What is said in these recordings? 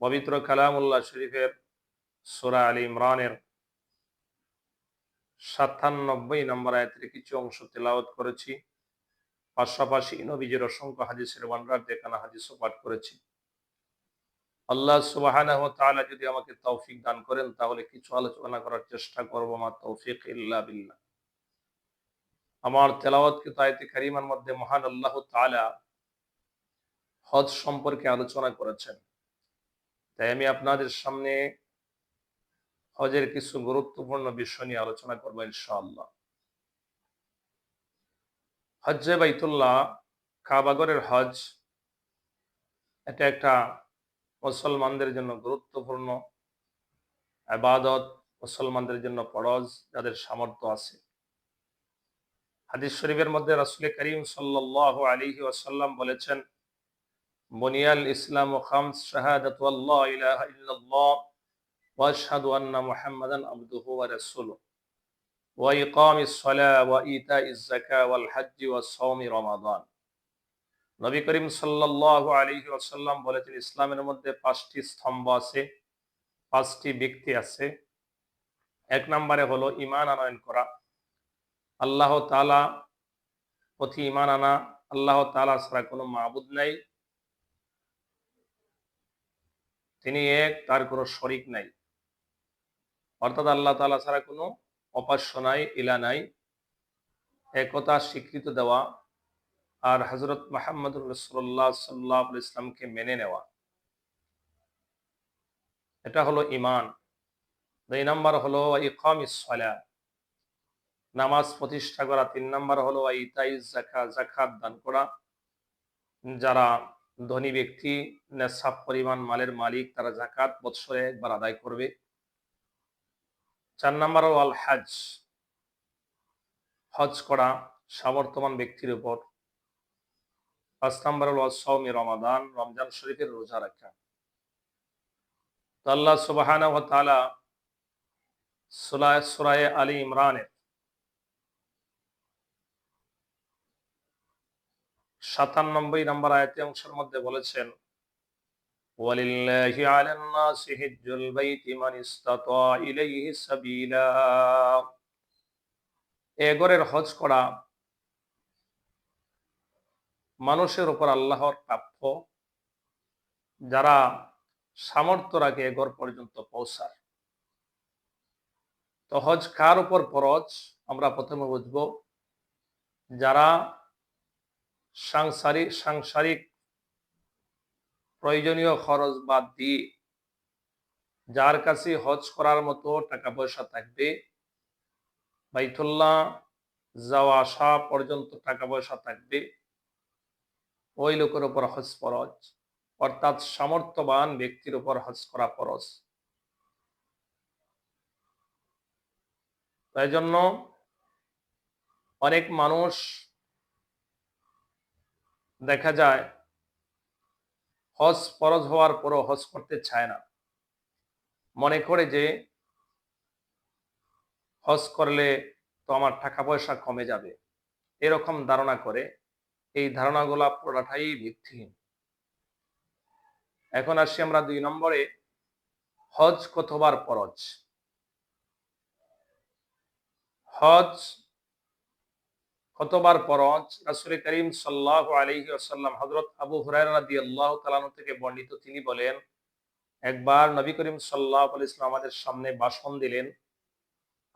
পবিত্র কালামুল্লাহ শরীফের সুরা আলী ইমরানের সাতানব্বই নম্বর আয়াতের কিছু অংশ তেলাওয়াত করেছি। পাশাপাশি নবীজের অসংখ্য হাদিসের ওয়ান্ডার দেখানো হাদিসও পাঠ করেছি। আল্লাহ সুবাহানাহ তাআলা যদি আমাকে তৌফিক দান করেন, তাহলে কিছু আলোচনা করার চেষ্টা করব। আমার তৌফিক ইল্লা বিল্লাহ। আমার তেলাওয়াতকৃত আয়তে কারিমার মধ্যে মহান আল্লাহ তাআলা হজ সম্পর্কে আলোচনা করেছেন। তাই আমি আপনাদের সামনে হজের কিছু গুরুত্বপূর্ণ বিষয় নিয়ে আলোচনা করব ইনশাআল্লাহ। হজ্জে বাইতুল্লাহ কাবাগরের হজ এটা একটা মুসলমানদের জন্য গুরুত্বপূর্ণ আবাদত, মুসলমানদের জন্য ফরজ, যাদের সামর্থ্য আছে। হাদিস শরীফের মধ্যে রাসুল করিম সাল্লাহ আলিহি ওয়াসাল্লাম বলেছেন বনিয়াল ইসলাম খামস শাহাদাত আল্লাহ ইলাহা ইল্লাল্লাহ ওয়া আশহাদু আন্না মুহাম্মাদান আবদুহু ওয়া রাসূলুহু। ওয়া ইকামিস সালাহ ওয়া ইতাইজ যাকাত ওয়াল হজ্জ ওয়া সাওমি রমাদান। নবী করিম সাল্লাল্লাহু আলাইহি ওয়াসাল্লাম বলেছেন, ইসলামের মধ্যে পাঁচটি স্তম্ভ আছে, পাঁচটি ব্যক্তি আছে। এক নম্বরে হলো ইমান আনয়ন করা। আল্লাহ তাআলা প্রতি ইমান আনা, আল্লাহ তাআলা ছাড়া কোনো মাবুদ নাই। তিনি এক, তার কোনো শরিক নাই। অর্থাৎ আল্লাহ তাআলা ছাড়া কোনো অপাস্য নাই, ইলা নাই। একতা স্বীকৃত দেওয়া আর হজরত মাহমুদ রসুল্লাহ সাল্লাহ ইসলামকে মেনে নেওয়া। এটা হলো ইমান দুই নম্বর হলো ইকাম ইসলা নামাজ প্রতিষ্ঠা করা। তিন নম্বর হলো ইতাই জাকা জাকাত দান করা। যারা ধনী ব্যক্তি, নেশাব পরিমাণ মালের মালিক, তারা জাকাত বৎসরে একবার আদায় করবে। চার নম্বর আল হাজ হজ করা সামর্থ্যবান ব্যক্তির উপর। পাঁচ নম্বর হল সৌমি রমাদান, রমজান শরীফের রোজা রাখা। তো আল্লাহ সুবাহানা ও তালা সুরায় আলী ইমরানের সাতানব্বই নম্বর আয়াতি অংশের মধ্যে বলেছেন, ওয়ালিল্লাহি হজ করা মানুষের উপর আল্লাহর প্রাপ্য, যারা সামর্থ্য রাখে এগর পর্যন্ত পৌঁছায় তো হজ কার উপর পরজ আমরা প্রথমে বুঝব, যারা সাংসারিক সাংসারিক প্রয়োজনীয় খরচ বাদ দিয়ে যার কাছে হজ করার মতো টাকা পয়সা থাকবে, বাইতুল্লাহ যাওয়া আসা পর্যন্ত টাকা পয়সা থাকবে, ওই লোকের উপর হজ ফরজ। অর্থাৎ সামর্থ্যবান ব্যক্তির উপর হজ করা ফরজ। তাই জন্য অনেক মানুষ দেখা যায়, হজ ফরজ হওয়ার পরও হজ করতে চায় না। মনে করে যে, হজ করলে তো আমার টাকা পয়সা কমে যাবে। এরকম ধারণা করে এই ধারণাগুলা পুরোটাই ভিত্তিহীন। এখন আসি আমরা দুই নম্বরে, হজ কতবার পরজ হজ কতবার পরজ রাসুল করিম সাল্লাহ আলহি আসাল্লাম হজরত আবু হুরায়রাদি আল্লাহ তালানু থেকে বর্ণিত, তিনি বলেন, একবার নবী করিম সাল্লাহ ইসলাম আমাদের সামনে ভাষণ দিলেন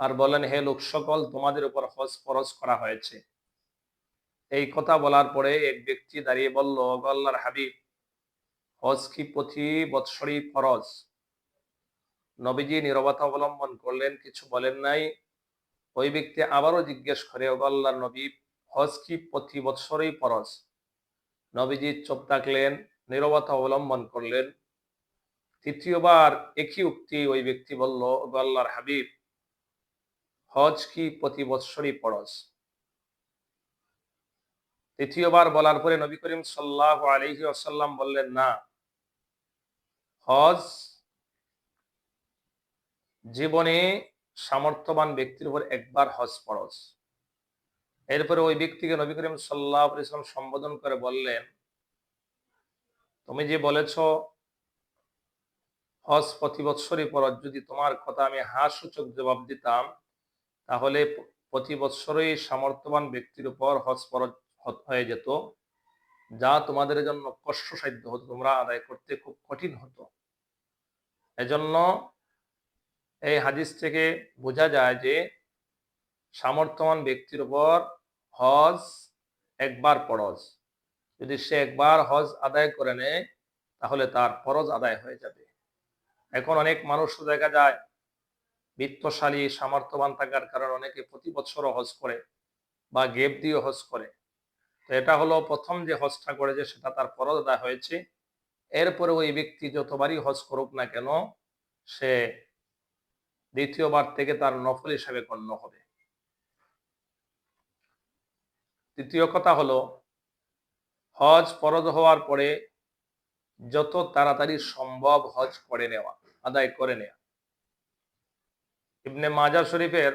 আর বলেন হে লোক সকল, তোমাদের উপর হজ ফরজ করা হয়েছে। এই কথা বলার পরে এক ব্যক্তি দাঁড়িয়ে বলল আল্লাহর হাবিব, হজ কি প্রতি বৎসরই ফরজ? নবীজি নিরবতা অবলম্বন করলেন, কিছু বলেন নাই। ওই ব্যক্তি আবারও জিজ্ঞেস করে আল্লাহর নবী, হজ কি প্রতি বৎসরই ফরজ? নবীজি চোপ থাকলেন, নিরবতা অবলম্বন করলেন। তৃতীয়বার একই উক্তি ওই ব্যক্তি বলল আল্লাহর হাবিব, হজ কি প্রতি বৎসরই ফরজ? তৃতীয়বার বলার পরে নবী করিম সাল্লাহ আলহি আসাল্লাম বললেন, না, হজ জীবনে সামর্থ্যবান ব্যক্তির উপর একবার হজ ফরজ। এরপরে ওই ব্যক্তিকে নবী করিম সাল্লাহ ইসলাম সম্বোধন করে বললেন, তুমি যে বলেছ, হজ প্রতি বৎসরই পরত যদি তোমার কথা আমি হাস সূচক জবাব দিতাম, তাহলে প্রতি বৎসরই সামর্থ্যবান ব্যক্তির উপর হজ ফরজ হয়ে যেত, যা তোমাদের জন্য কষ্টসাধ্য হতো, তোমরা আদায় করতে খুব কঠিন হতো। এজন্য এই হাদিস থেকে বোঝা যায় যে সামর্থ্যবান ব্যক্তির উপর হজ একবার ফরজ। যদি সে একবার হজ আদায় করে নেয়, তাহলে তার ফরজ আদায় হয়ে যাবে। এখন অনেক মানুষ দেখা যায়, বিত্তশালী, সামর্থ্যবান থাকার কারণে অনেকে প্রতি বছরও হজ করে বা গেপ দিয়ে হজ করে। তো এটা হলো প্রথম যে হজটা করেছে, সেটা তার ফরজ আদায় হয়েছে। এরপরে ওই ব্যক্তি যতবারই হজ করুক না কেন, সে দ্বিতীয়বার থেকে তার নফল হিসাবে গণ্য হবে। তৃতীয় কথা হলো, হজ ফরজ হওয়ার পরে যত তাড়াতাড়ি সম্ভব হজ করে নেওয়া, আদায় করে নেওয়া ইবনে মাজা শরীফের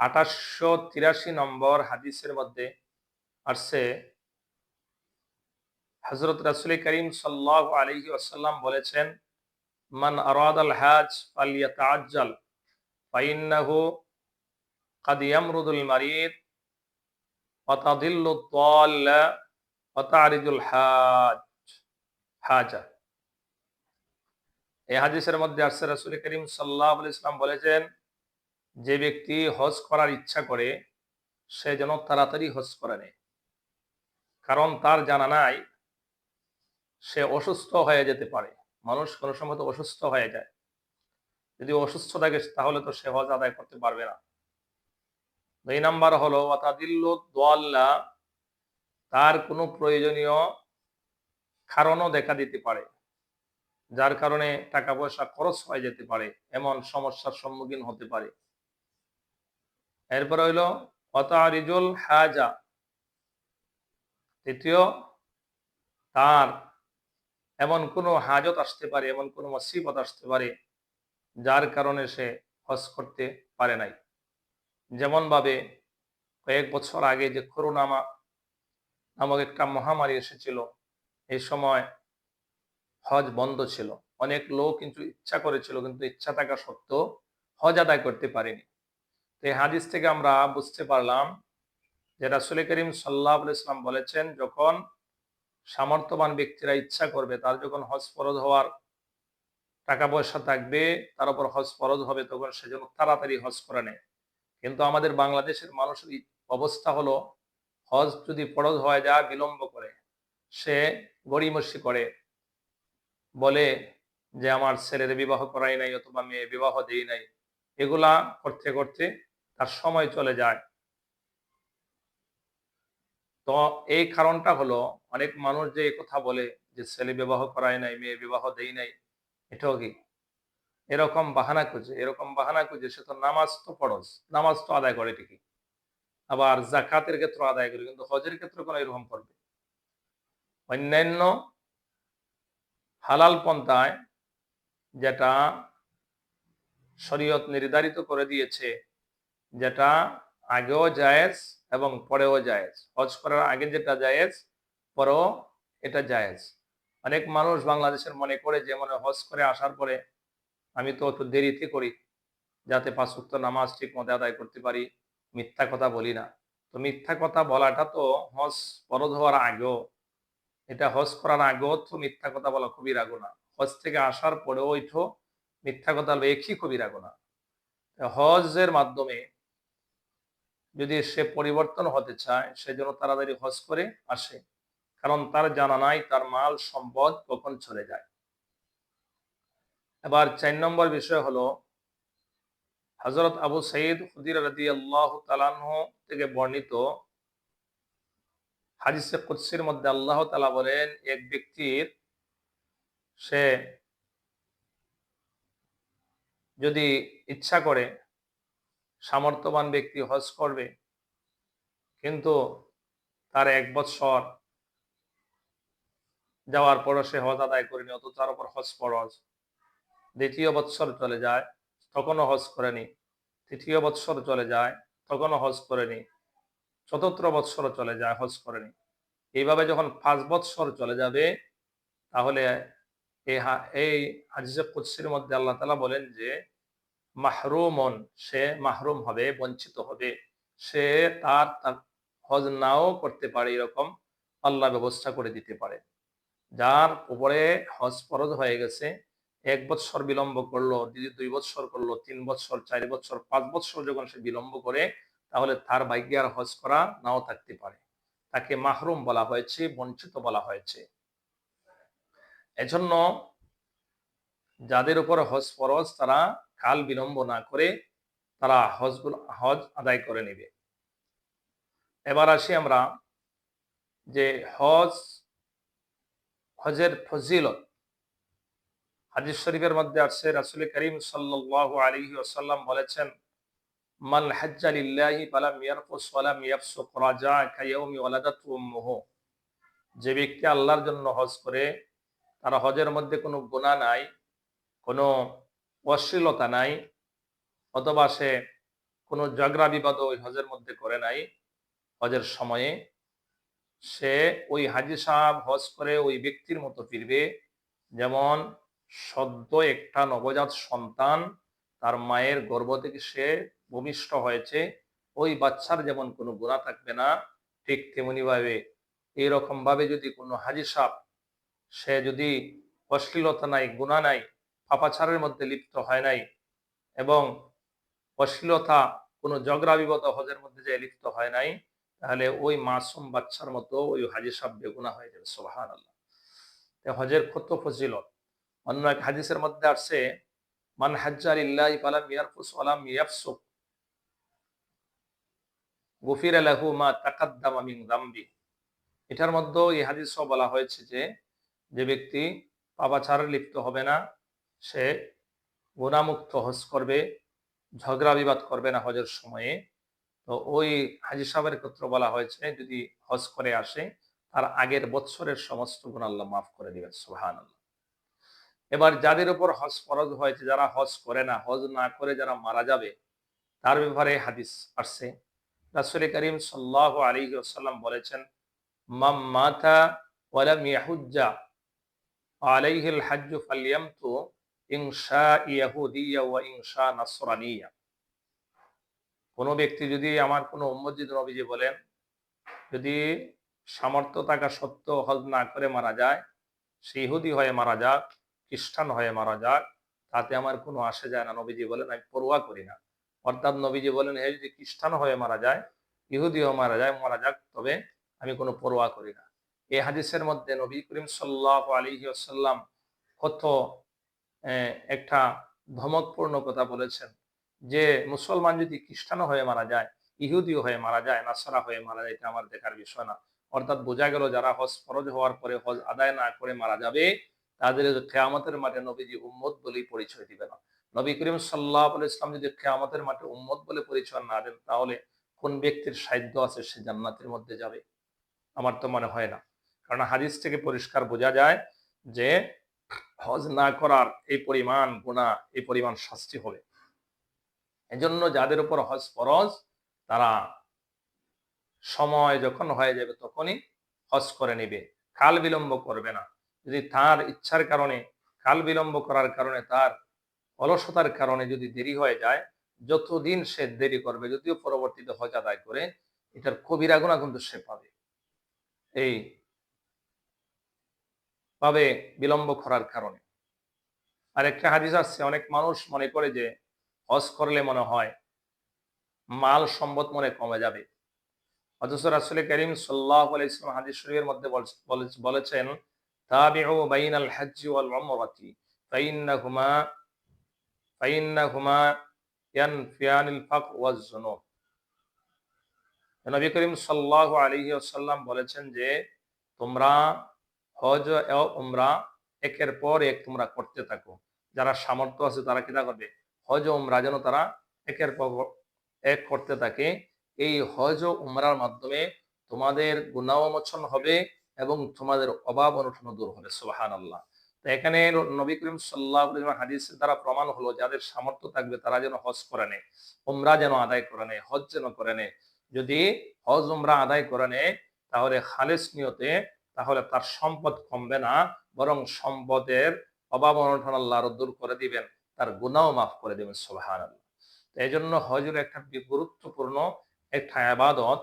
আঠাশশো তিরাশি নম্বর হাদিসের মধ্যে আসছে হজরত রাসুল করিম সাল্লাহ আলহি আসাল্লাম বলেছেন মান আরাদ আল হাজ ফালিয়াতাজ্জাল ফাইন্নাহু قد يمرض المريض وتضل الضال وتعرج الحاج হাজা এই হাদিসের মধ্যে আসছে রাসুল করিম সাল্লাহ ইসলাম বলেছেন যে ব্যক্তি হজ করার ইচ্ছা করে সে যেন তাড়াতাড়ি হজ করে নেয় কারণ তার জানা নাই সে অসুস্থ হয়ে যেতে পারে মানুষ কোনো সময় তো অসুস্থ হয়ে যায়। যদি অসুস্থ থাকে তাহলে তো সে হজ আদায় করতে পারবে না। দুই নাম্বার হলো দোয়াল্লা, তার কোনো প্রয়োজনীয় কারণও দেখা দিতে পারে, যার কারণে টাকা পয়সা খরচ হয়ে যেতে পারে, এমন সমস্যার সম্মুখীন হতে পারে। এরপর হইল অতারিজুল হাজা, তৃতীয়, তার এমন কোনো হাজত আসতে পারে, এমন কোনো মুসিবত আসতে পারে যার কারণে সে হজ করতে পারে নাই। যেমন ভাবে কয়েক বছর আগে যে করোনা নামক একটা মহামারী এসেছিল, এই সময় হজ বন্ধ ছিল। অনেক লোক কিন্তু ইচ্ছা করেছিল, কিন্তু ইচ্ছা থাকা সত্ত্বেও হজ আদায় করতে পারেনি। তো এই হাদিস থেকে আমরা বুঝতে পারলাম যে রাসুল করিম সাল্লাহ ইসলাম বলেছেন, যখন সামর্থ্যবান ব্যক্তিরা ইচ্ছা করবে, তার যখন হজ ফরজ হওয়ার টাকা পয়সা থাকবে, তার উপর হজ ফরজ হবে, তখন সেজন্য তাড়াতাড়ি হজ করে নেয়। কিন্তু আমাদের বাংলাদেশের মানুষের অবস্থা হলো, হজ যদি ফরজ হয়ে যায় বিলম্ব করে, সে গড়িমসি করে, বলে যে আমার ছেলের বিবাহ করাই নাই অথবা মেয়ে বিবাহ দেই নাই, এগুলা করতে করতে তার সময় চলে যায়। তো এই কারণটা হলো অনেক মানুষ যে কথা বলে যে ছেলে বিবাহ করাই নাই, মেয়ে বিবাহ দেই নাই, এটাও কি? এরকম বাহানা খুঁজে, এরকম বাহানা খুঁজে, সে তো নামাজ তো ফরজ, নামাজ তো আদায় করে ঠিকই। আবার জাকাতের ক্ষেত্রে আদায় করে, কিন্তু হজের ক্ষেত্রে কোনো এরকম করবে। অন্যান্য হালাল পন্থায় যেটা শরীয়ত নির্ধারিত করে দিয়েছে, যেটা আগেও জায়েজ এবং পরেও জায়েজ। হজ করার আগে যেটা জায়েজ, পরেও এটা জায়েজ। অনেক মানুষ বাংলাদেশের মনে করে যে, মনে হজ করে আসার পরে আমি তো একটু দেরিতে করি, যাতে পাঁচক্ত নামাজ ঠিক মতো আদায় করতে পারি। মিথ্যা কথা বলি না। তো মিথ্যা কথা বলাটা তো হজ ফরজ হওয়ার আগেও, এটা হজ করার আগেও তো মিথ্যা কথা বলা খুবই রাগো না। হজ থেকে আসার পরেও ওইটো মিথ্যা কথা একই খুবই রাগো না। হজের মাধ্যমে যদি সে পরিবর্তন হতে চায়, সেজন্য তাড়াতাড়ি হজ করে আসে। কারণ তার জানা নাই, তার মাল, সম্পদ কখন চলে যায়। এবার চার নম্বর বিষয় হলো হজরত আবু সঈদ হুদির রাদি আল্লাহ তালাহ থেকে বর্ণিত হাদিসে কুৎসির মধ্যে আল্লাহ তালা বলেন, এক ব্যক্তির সে যদি ইচ্ছা করে সামর্থ্যবান ব্যক্তি হজ করবে, কিন্তু তার এক বৎসর যাওয়ার পরও সে হজ আদায় করেনি অত তার উপর হজ ফরজ। দ্বিতীয় বৎসর চলে যায়, তখনও হজ করেনি। তৃতীয় বৎসর চলে যায়, তখনও হজ করেনি। চতুর্থ বৎসর চলে যায়, হজ করেনি। এইভাবে যখন পাঁচ বৎসর চলে যাবে, তাহলে এই এই হাদিসে কুদসির মধ্যে আল্লাহ তালা বলেন যে মাহরুমন, সে মাহরুম হবে, বঞ্চিত হবে। সে তার হজ নাও করতে পারে এরকম আল্লাহ ব্যবস্থা করে দিতে পারে। যার উপরে হজ ফরজ হয়ে গেছে, এক বৎসর বিলম্ব করল দুই বৎসর করল, তিন বৎসর, চার বৎসর, পাঁচ বৎসর যখন সে বিলম্ব করে, তাহলে তার ভাগ্যে আর হজ করা নাও থাকতে পারে। তাকে মাহরুম বলা হয়েছে, বঞ্চিত বলা হয়েছে। এজন্য যাদের উপর হজ ফরজ, তারা কাল বিলম্ব না করে তারা হজগুলো হজ আদায় করে নেবে। এবার আসি আমরা যে হজ, হজের ফজিলত। হাদিস শরীফের মধ্যে আছে রাসুল করিম সাল্লাল্লাহু আলাইহি ওয়াসাল্লাম বলেছেন মাল হাজ্জা লিল্লাহি ফালাম ইয়ারফুস ওয়ালাম ইয়াফসুক রাজা কায়াউমি ওয়ালাদাতু উম্মুহু। যে ব্যক্তি আল্লাহর জন্য হজ করে, তার হজের মধ্যে কোনো গুনাহ নাই, কোনো অশ্লীলতা নাই, অথবা সে কোনো ঝগড়া বিবাদ ওই হজের মধ্যে করে নাই, হজের সময়ে, সে ওই হাজি সাহেব হজ করে ওই ব্যক্তির মতো ফিরবে। যেমন সদ্য একটা নবজাত সন্তান তার মায়ের গর্ভ থেকে সে ভূমিষ্ঠ হয়েছে, ওই বাচ্চার যেমন কোনো গুণা থাকবে না, ঠিক তেমনি ভাবে এইরকম ভাবে যদি কোনো হাজি সাহেব সে যদি অশ্লীলতা নাই গুণা নাই পাপাচারের মধ্যে লিপ্ত হয় নাই এবং অশ্লীলতা, কোনো ঝগড়া বিগত হজের মধ্যে যে লিপ্ত হয় নাই, তাহলে ওই মাসুম বাচ্চার মতো ওই হাজি সাহেব বেগুনা হয়ে যাবে সোহান আল্লাহ হজের কত ফজিলত। অন্য এক হাদিসের মধ্যে আসছে, মান হাজ্জার ইল্লাহ ফালাম ইয়ারফুস ওয়ালাম ইয়াফসুক, গফির লাহু মা তাকাদ্দামা মিন দামবি এটার মধ্যেও এই হাদিসও বলা হয়েছে যে যে ব্যক্তি পাপাচারে লিপ্ত হবে না সে গুণামুক্ত হজ করবে, ঝগড়া বিবাদ করবে না হজের সময়ে। তো ওই হাজি সাহেবের ক্ষেত্র বলা হয়েছে, যদি হজ করে আসে, তার আগের বৎসরের সমস্ত গুণ আল্লাহ মাফ করে দিবেন সুহান এবার যাদের উপর হজ ফরজ হয়েছে, যারা হজ করে না, হজ না করে যারা মারা যাবে, তার ব্যাপারে হাদিস আসছে। রাসুল করিম সাল্লাহ আলী আসাল্লাম বলেছেন মাম মাথা ওয়ালাম ইয়াহুজ্জা আলাইহিল হাজ্জু ফালিয়ামতু ইনশা ইয়াহুদিয়া ওয়া ইনশা নাসরানিয়া। কোনো ব্যক্তি যদি আমার কোনো উম্মজিদ নবীজি বলেন, যদি সামর্থ্য থাকা সত্ত্বেও হজ না করে মারা যায়, সে ইহুদি হয়ে মারা যাক, খ্রিস্টান হয়ে মারা যাক, তাতে আমার কোনো আসে যায় না। নবীজি বলেন, আমি পড়ুয়া করি না। অর্থাৎ নবীজি বলেন, হে যদি খ্রিস্টান হয়ে মারা যায় ইহুদি হয়ে মারা যায়, মারা যাক, তবে আমি কোনো পড়ুয়া করি না। এই হাদিসের মধ্যে নবী করিম সাল্লাহ আলী কত একটা ধমকপূর্ণ কথা বলেছেন যে মুসলমান যদি খ্রিস্টানও হয়ে মারা যায়, ইহুদিও হয়ে মারা যায় নাসারা হয়ে মারা যায়, এটা আমার দেখার বিষয় না। অর্থাৎ বোঝা গেল যারা হজ ফরজ হওয়ার পরে হজ আদায় না করে মারা যাবে, তাদের খেয়ামতের মাঠে নবীজি উম্মত বলেই পরিচয় দিবে না। নবী করিম সাল্লাহ ইসলাম যদি খেয়ামতের মাঠে উম্মত বলে পরিচয় না দেন, তাহলে কোন ব্যক্তির সাধ্য আছে সে জান্নাতের মধ্যে যাবে? আমার তো মনে হয় না। কারণ হাদিস থেকে পরিষ্কার বোঝা যায় যে হজ না করার এই পরিমাণ গুণা এই পরিমাণ শাস্তি হবে। এজন্য যাদের উপর হজ ফরজ, তারা সময় যখন হয়ে যাবে তখনই হজ করে নেবে। কাল বিলম্ব করবে না। যদি তার ইচ্ছার কারণে, কাল বিলম্ব করার কারণে, তার অলসতার কারণে যদি দেরি হয়ে যায়, যতদিন সে দেরি করবে, যদিও পরবর্তীতে হজ আদায় করে, এটার কবিরা গুণা কিন্তু সে পাবে। এই পাবে বিলম্ব করার কারণে। আর একটা হাদিস আসছে অনেক মানুষ মনে করে যে হজ করলে মনে হয় মাল সম্পদ মনে কমে যাবে। অথচ রাসুল করিম সাল্লাহ ইসলাম হাদিস শরীফের মধ্যে বলেছেন বলেছেন যে, তোমরা হজ ও উমরা একের পর এক তোমরা করতে থাকো। যারা সামর্থ্য আছে তারা কিনা করবে? হজ উমরা যেন তারা একের পর এক করতে থাকে। এই হজ উমরার মাধ্যমে তোমাদের গুণাবমোচন হবে এবং তোমাদের অভাব অনুঠন দূর হবে। সোহান আল্লাহ তো এখানে নবী করিম সাল্লাহ হাদিসের দ্বারা প্রমাণ হলো, যাদের সামর্থ্য থাকবে তারা যেন হজ করে নেয়, উমরা যেন আদায় করে নেয়, হজ যেন করে নেয়। যদি হজ, উমরা আদায় করে নেয়, তাহলে খালেস নিয়তে তাহলে তার সম্পদ কমবে না, বরং সম্পদের অভাব অনটন আল্লাহ দূর করে দিবেন, তার গুনাও মাফ করে দিবেন সোহান এই জন্য হজের একটা গুরুত্বপূর্ণ একটা আবাদত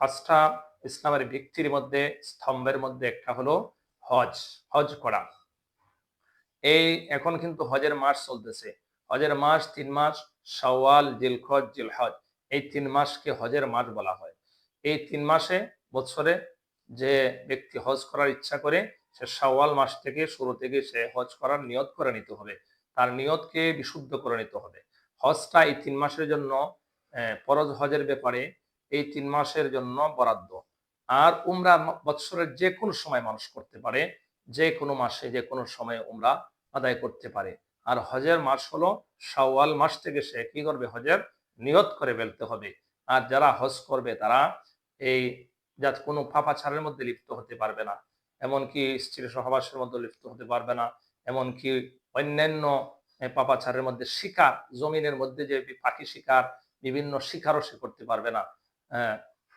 পাঁচটা ইসলামের ভিত্তির মধ্যে, স্তম্ভের মধ্যে একটা হলো হজ হজ করা। এই এখন কিন্তু হজের মাস চলতেছে। হজের মাস তিন মাস সওয়াল জিলখজ জিলহজ। এই তিন মাসকে হজের মাস বলা হয়। এই তিন মাসে বছরে যে ব্যক্তি হজ করার ইচ্ছা করে, সে সওয়াল মাস থেকে শুরু থেকে সে হজ করার নিয়ত করে নিতে হবে। তার নিয়তকে বিশুদ্ধ করে নিতে হবে। হজটা এই তিন মাসের জন্য ফরজ হজের ব্যাপারে এই তিন মাসের জন্য বরাদ্দ। আর উমরা বৎসরের যে কোনো সময় মানুষ করতে পারে যে কোনো মাসে যে কোনো সময়ে উমরা আদায় করতে পারে। আর হজের মাস হলো শাওয়াল মাস থেকে সে কি করবে? হজের নিয়ত করে ফেলতে হবে। আর যারা হজ করবে তারা এই যাত কোনো পাপাচারের মধ্যে লিপ্ত হতে পারবে না। এমনকি স্ত্রী সহবাসের মধ্যে লিপ্ত হতে পারবে না। এমনকি অন্যান্য পাপাচারের মধ্যে শিকার, জমিনের মধ্যে যে পাখি শিকার, বিভিন্ন শিকারও সে করতে পারবে না।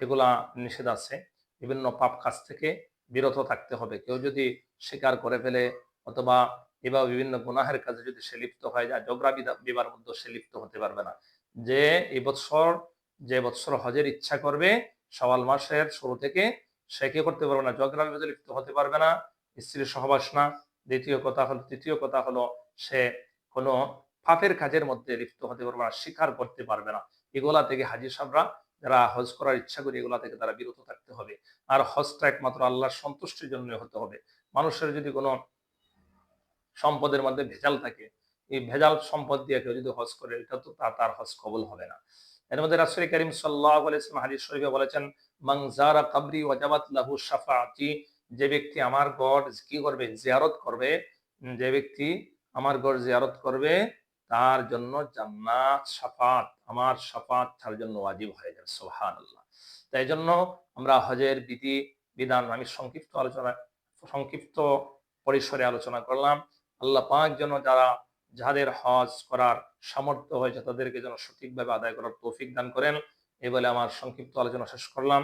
এগুলা নিষেধ আছে। বিভিন্ন পাপ কাজ থেকে বিরত থাকতে হবে। কেউ যদি শিকার করে ফেলে অথবা এবার বিভিন্ন গুনাহের কাজে যদি সে লিপ্ত হয় যায় বিদা- বিবার মধ্যে সে লিপ্ত হতে পারবে না। যে এই বছর যে বছর হজের ইচ্ছা করবে সওয়াল মাসের শুরু থেকে সে কি করতে পারবে না? ঝগড়া বিবাদে লিপ্ত হতে পারবে না, স্ত্রীর সহবাস না। দ্বিতীয় কথা হলো, তৃতীয় কথা হলো, সে কোনো পাপের কাজের মধ্যে লিপ্ত হতে পারবে না স্বীকার করতে পারবে না। এগুলা থেকে হাজি সাহরা যারা হজ করার ইচ্ছা করে, এগুলা থেকে তারা বিরত থাকতে হবে। আর হজটা একমাত্র আল্লাহর সন্তুষ্টির জন্য হতে হবে। মানুষের যদি কোনো সম্পদের মধ্যে ভেজাল থাকে, এই ভেজাল সম্পদ দিয়ে কেউ যদি হজ করে, এটা তো, তার হজ কবুল হবে না। এর মধ্যে রাসূল করিম সাল্লাল্লাহু আলাইহি হাদিস শরীফে বলেছেন যারা কবরি ওয়াজাবাত লাহু শাফাআতি যে ব্যক্তি আমার গড় কি করবে, জিয়ারত করবে, যে ব্যক্তি আমার গড় জিয়ারত করবে, তার জন্য জান্নাত শাফাত, আমার শাফাত তার জন্য ওয়াজিব হয়ে যাবে, সুবহানাল্লাহ। তাই জন্য আমরা হজের বিধি, বিধান, আমি সংক্ষিপ্ত আলোচনা, সংক্ষিপ্ত পরিসরে আলোচনা করলাম। আল্লাহ পাক যেন যারা যাদের হজ করার সামর্থ্য হয়েছে, তাদেরকে যেন সঠিকভাবে আদায় করার তৌফিক দান করেন। এই বলে আমার সংক্ষিপ্ত আলোচনা শেষ করলাম।